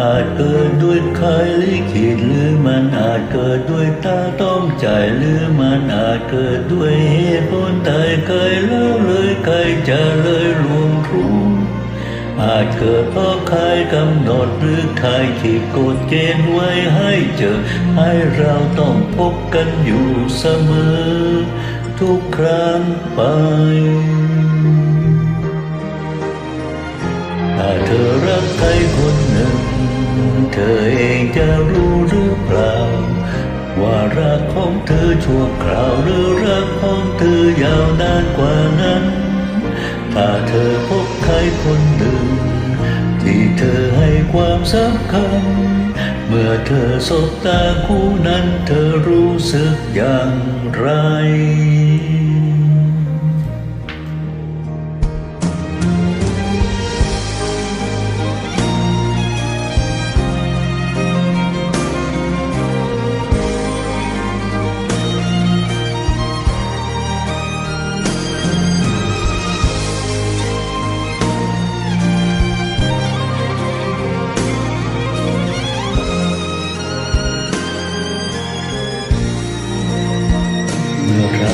อาจเกิดด้วยใครลิขิตหรือมันอาจเกิดด้วยตาต้องใจหรือมันอาจเกิดด้วยเหตุผลใดใครแล้วเลยใครจะเลยลวงรู้อาจเกิดเพราะใครกำหนดหรือใครที่กฎเกณฑ์ไว้ให้เจอ ให้เราต้องพบกันอยู่เสมอ ทุกครั้งไปถ้าเธอรัก ธอเองจะรู้หรือเปล่า ว่ารักของเธอชั่วคราวหรือรักของเธอยาวนานกว่านั้น ถ้าเธอพบใครคนหนึ่ง ที่เธอให้ความสำคัญ เมื่อเธอสบตาคู่นั้นเธอรู้สึกอย่างไร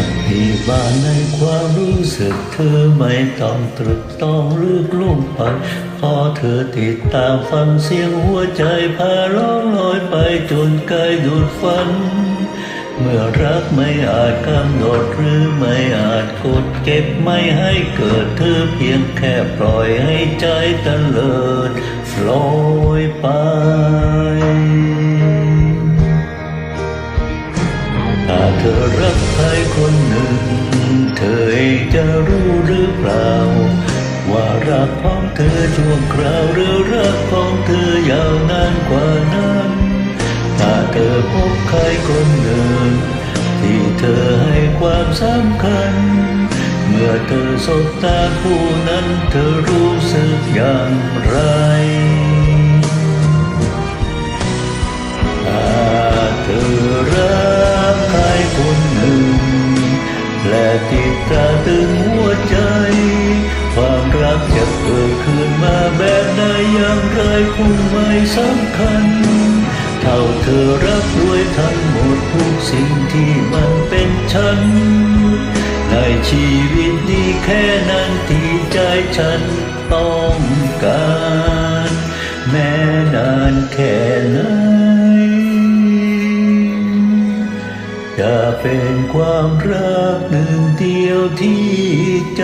เมื่อรักมีบ้านในความรู้สึกเธอไม่ต้องตรึกต้องลึกลุ่มไปพอเธอติดตามฟังเสียงหัวใจพาล่องลอยไปจนไกลดูดฝัน เมื่อรักไม่อาจกำหนดหรือไม่อาจกดเก็บไม่ให้เกิดเธอเพียงแค่ปล่อยให้ใจตะเลิดลอยไป จะรู้หรือเปล่า ว่ารักของเธอช่วคราวหรือรักของเธอยาวนานกว่านั้น ถ้าเธอพบใครคนหนึ่งที่เธอให้ความสำคัญ เมื่อเธอสบตาคู่นั้นเธอรู้สึกอย่างไร และติดตาตึงหัวใจ ความรักจะเกิดขึ้นมาแบบใดอย่างไรคงไม่สำคัญ เท่าเธอรักด้วยทั้งหมดทุกสิ่งที่มันเป็นฉัน ในชีวิตนี้แค่นั้นที่ใจฉันต้องการ แม้นานแค่ไหน เป็นความรักหนึ่งเดียวที่ใจ